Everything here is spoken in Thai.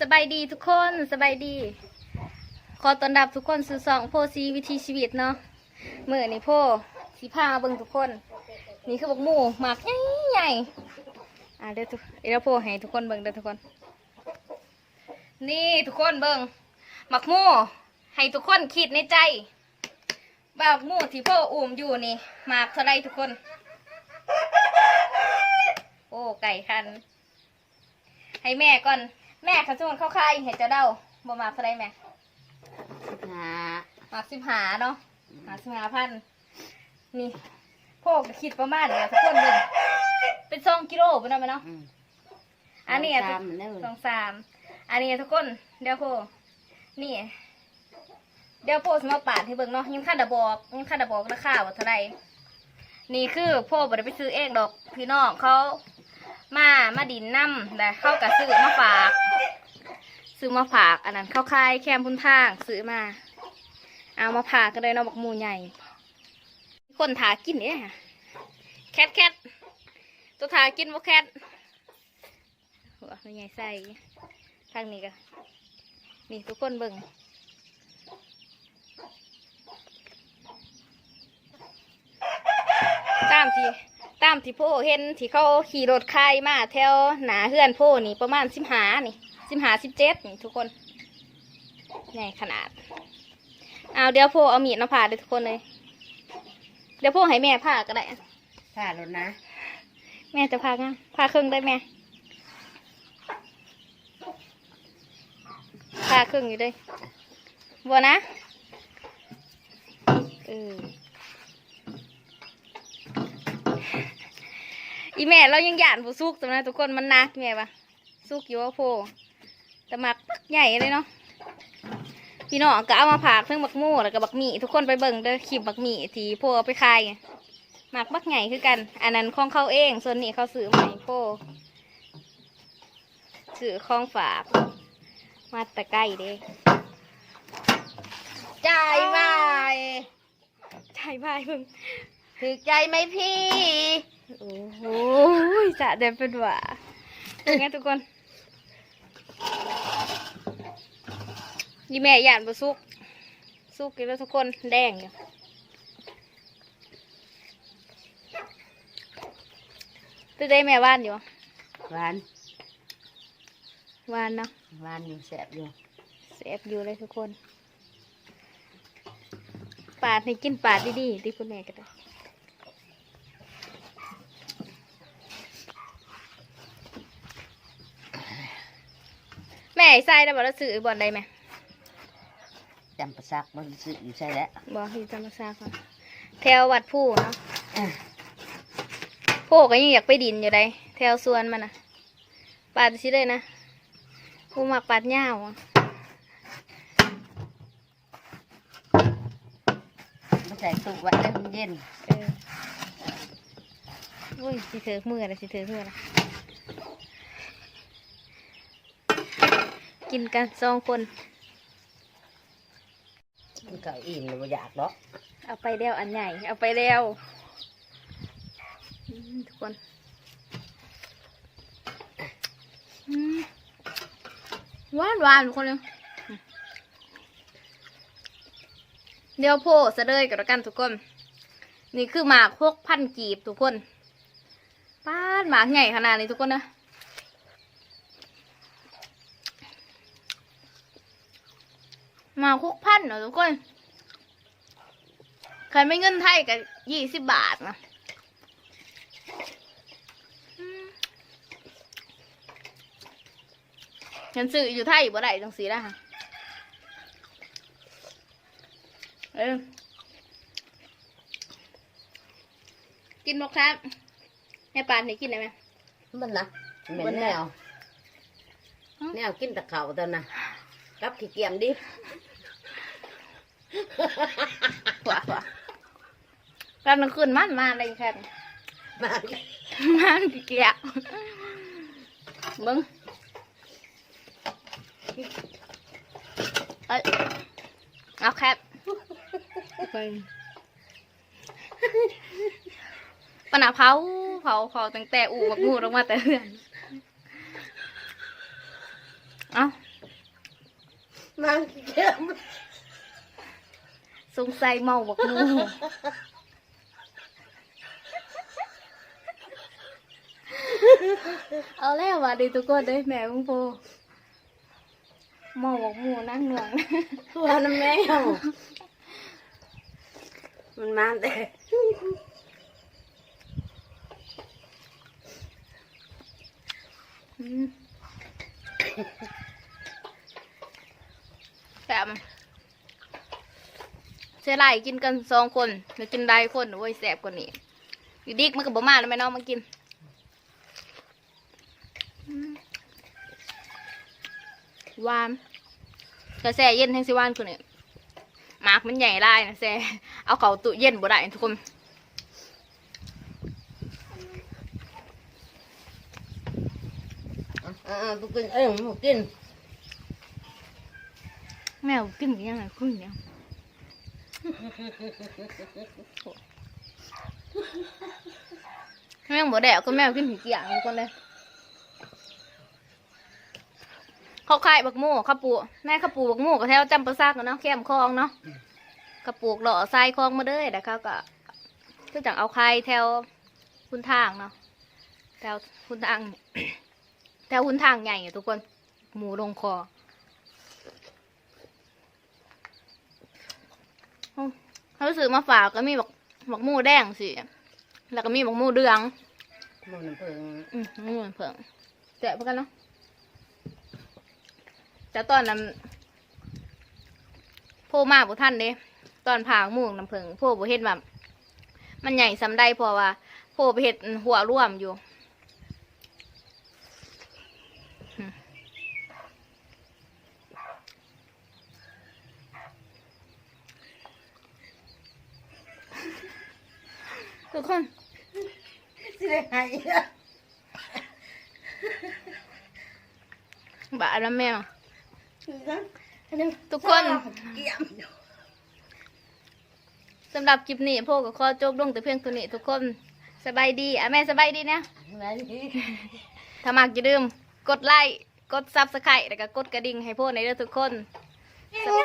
สบายดีทุกคนสบายดี ขอต้อนรับทุกคนสู่สองโพซีวิธีชีวิตเนาะเมื่อนี่โพสีพาเบิ่งทุกคน นี่คือบักหมูหมากใหญ่ใหญ่ๆอะเดี๋ยวทุกเดี๋ยวโพให้ทุกคนเบิ่งเด้อทุกคน นี่ทุกคนเบิ่งหมักหมูให้ทุกคนคิดในใจว่าหมักหมูที่พ่ออุ้มอยู่นี่หมากเท่าไรทุกคน โอ้ไก่คัน ให้แม่ก่อน แม่เขาจะมันเข้าค่ายให้เจะเด้าบ่มาเท่าไรแม่หามาสิบหาเนาะมาสิบหาพันนี่พวกคิดประมาณเนี่ยทุกคนเลยเป็นสองกิโลเป็นอะไรเนาะอืมอันนี้อะตามเด้อสองสาม อันนี้อะทุกคนเดี๋ยวโพนี่ เดี๋ยวโพสมาปาดให้เบิ่งเนาะยังค่าดะบอกยังค่าดะบอกราคาว่าเท่าไรนี่คือโพบ่ได้ไปซื้อเองดอกพี่น้องเขา มามาดินน้ำแต่เข้ากับซื้อมาฝากซื้อมาฝาก อันนั้นเข้าค่ายแคมพุนทางซื้อมา เอามาผ่ากันเลยเนาะบักหมูใหญ่ คนถากินเนี่ยแคทแคทตัวถากินบ่แคทหัวมันใหญ่ใส่ทางนี้ก็นี่ทุกคนเบิ่งตามที่ ตามที่โพเห็นที่เขาขี่รถคายมาแถวหนาเฮือนโพนี่ประมาณสิบหานี่สิบหาสิบเจ็ดนี่ทุกคนใหญ่ขนาด เอาเดี๋ยวโพเอามีดมาผ่าเลยทุกคนเลย เดี๋ยวโพให้แม่ผ่าก็ได้อะผ่าแล้วนะ แม่จะผ่างัผ่าครึ่งได้แม่ผ่าครึ่งอยู่เลยบัวนะเออ อีแม่เรายังหยานผู้ซุกตรงนั้นทุกคนมันนักแม่ปะซุกอยู่ว่าโพแต่หมักปักใหญ่เลยเนาะพี่น้องก็เอามาผากเพิ่งบักหมู่แล้วก็บักหมี่ทุกคนไปเบิ่งเด้อคลิปบักหมี่ที่พวกเอาไปขายไงหมักบักใหญ่คือกัน อันนั้นของเขาเอง ส่วนนี้เขาซื้อมาให้พวกซื้อของฝาก มาแต่ใกล้เด้จ่ายบายใช่บายเพิ่ง ถือใจไหมพี่ โอ้โหจะเด็ดเป็นหว่าเป็นไงทุกคนยี่แม่หยานบซุก ซุกกินแล้วทุกคนแดงอยู่ตัวได้แม่ว่านอยู่หวานว่านเนาะหวานอยู่แสบอยู่เซฟอยู่เลยทุกคน ปาดให้กินปาดดีๆที่คุณแม่ก็ได้ แม่ไอ้ไส้ได้บอกแล้วซื้อบอลได้ไหมจำประซักมันซื้ออยู่ใช่แล้วบอกที่จำมาซากก่อนแถววัดผู้เนาะอะผู้ก็ยังอยากไปดินอยู่ได้แถวสวนมันนะปาดสิเลยนะผู้มักปาดเหย้าวอะมาใส่ตู้ไว้แล้วมันเย็น เออโอ้ยสิเถือมือนะสิเถือมือนะ กินกันสองคน มันก็อิ่มเลยบ่อยากหรอกเอาไปแล้วอันใหญ่ เอาไปแล้วอืมทุกคนอืมหวานหวานทุกคนเลยเดี๋ยวโพสะเลยกับแล้วกันทุกคน นี่คือหมากพวกพันกีบทุกคนป้านหมากใหญ่ขนาดนี้ทุกคนนะ มากพวกพันเนาะทุกคนใครไม่เงินไทยก็ยี่สิบบาทนะอืมฉันซื้ออยู่ไทยบ่ได้จังสีแล้วค่ะเออกินบกครับแม่ปานให้กินได้ไหมมันนะเหม็นแนวแนวกินแตะเข่าตอนน่ะกับขี้เกียจดิข วาขวาแป๊บนึงคืนมันมาอะไรแค่นี้มามันเกลียกมึงเอ้ยเอาแคปไปปะหนาเผาเผาเผาตั้งแต่อูบักงูลงมาแต่เฮือนเอานางขี้เกียจส งสัยเมาบักหมูเอาแล้วว่ะดีทุกคนเด้ยแม่มึงโพเมาบักหมูนั่งเหนืองตัวน้ำแมวมันมาแต่อืมแซ่บเสียไรกินกันสองคนแล้วกินได้คนโอ้ยแซ่บกว่านี้อยู่ดิกมันก็บ่มาแล้วแม่น้องมากินอืมหวานกระแสเย็นแห้งสิหวานกว่านี้หมากมันใหญ่ได้นะแซ่เอาเขาตู้เย็นบ่ได้ทุกคนอ่าๆตุกินเอ้ยหมูกินแมวกินยังไงคุณเนี่ย แมวบ่แดกก็แมวกินผีเกี่ยงทุกคนเลยเขาขายบักโม่ข้าวปูแม่ข้าวปูบักโม่กับแถวจำปาซากเนาะแคมคลองเนาะข้าวปูกหล่อทรายคลองมาเด้อแต่เขาก็คือจังเอาใครแถวคุณทางเนาะแถวคุณทางแถวคุณทางใหญ่อะทุกคนหมูลงคอ เขาซื้อมาฝากก็มีบักบักหมูแดงสิแล้วก็มีบักหมูเดืองหมูน้ำผึ้งอืมหมูเผิงแจกพวกกันเนาะแต่ตอนนั้นโพมาบุท่านเด้ตอนผางหมูน้ำเผิงโพบุเฮ็ดแบบมันใหญ่สำได้เพราะว่าโพไปเฮ็ดหัวร่วมอยู่ ทุกคนสิได้หายอะบาดแล้วแม่ทุกคนเกี่ยมสำหรับคลิปนี้พวกก็ขอจบลงแต่เพียงตัวนี้ทุกคนสบายดีอะแม่สบายดีนะแม่นี่ถ้ามากอย่าลืม กดไลค์ กดซับสไครต์แล้วก็กดกระดิ่งให้พวกในเด้อทุกคน